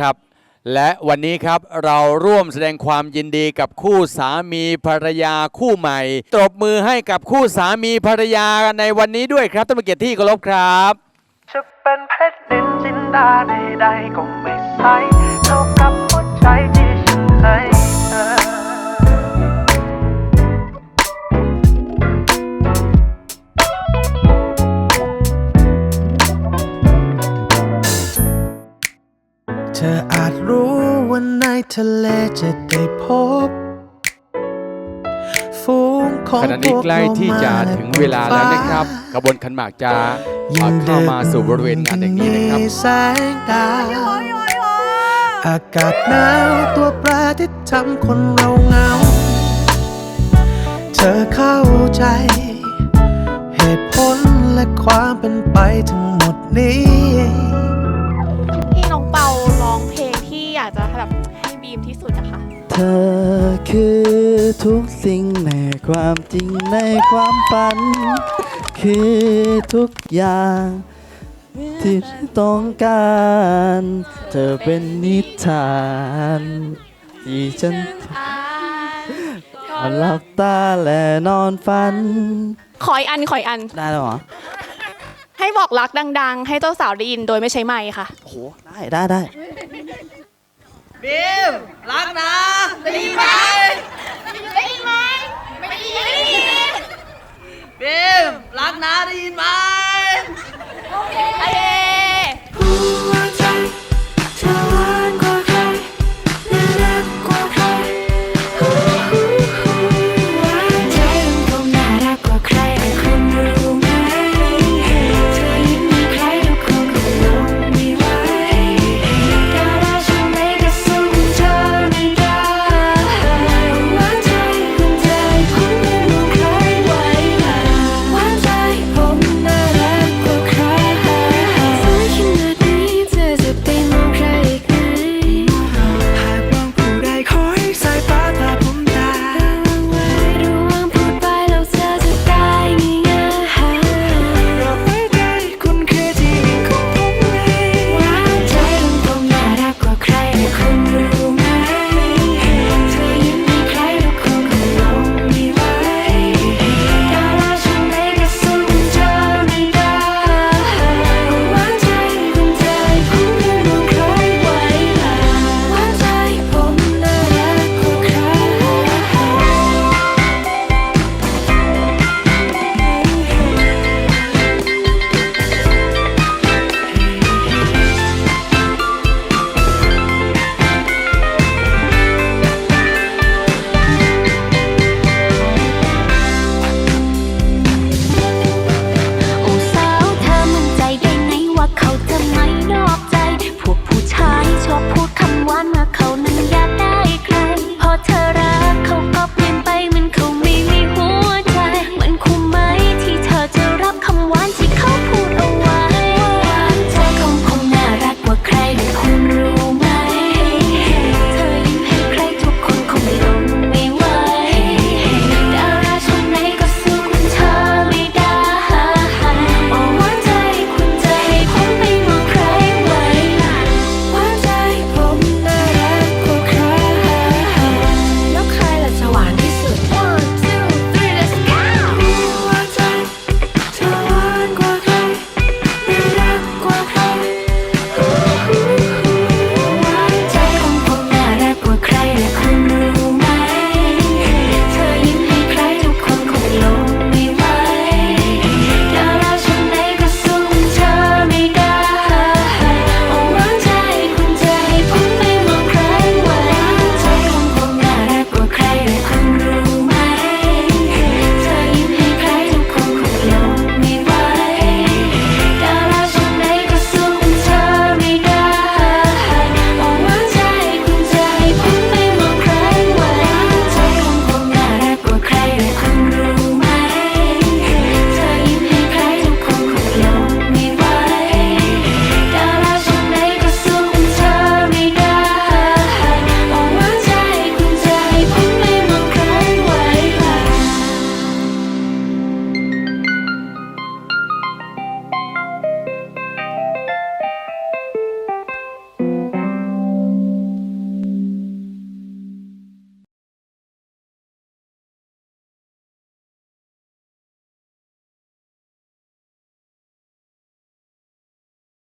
ครับ และวันนี้ครับเราร่วมแสดงความยินดีกับคู่สามีภรรยาคู่ใหม่ ตบมือให้กับคู่สามีภรรยาในวันนี้ด้วยครับท่านผู้เกียรติที่เคารพครับ จะเป็นเพชรดินจินดาใดๆก็ไม่ใส เธออาจรู้ว่าในทะเลจะได้พบฝูงของขณะนี้ใกล้ที่จะถึงเวลาแล้วนะครับขบวนขันหมากจะเข้ามาสู่บริเวณงานอย่างนี้นะครับมีแสงดาวอากาศหนาวตัวแปรที่ทำคนเราเหงา เธอเข้าใจ เหตุผลและความเป็นไปทั้งหมดนี้ มที่สุดนะคะ เธอคือทุกสิ่งในความจริงในความฝัน คือทุกอย่าง ที่ต้องการ เธอเป็นนิทานที่ฉันหลับตาและนอนฝัน ขออีกอันขออีกอัน ได้แล้วเหรอ ให้บอกรักดัง ๆ ให้เจ้าสาวได้ยินโดยไม่ใช้ไมค์ค่ะ โอ้โห ได้ได้ได้ เบลรักนะดีไหมดีไหมไม่ดีเค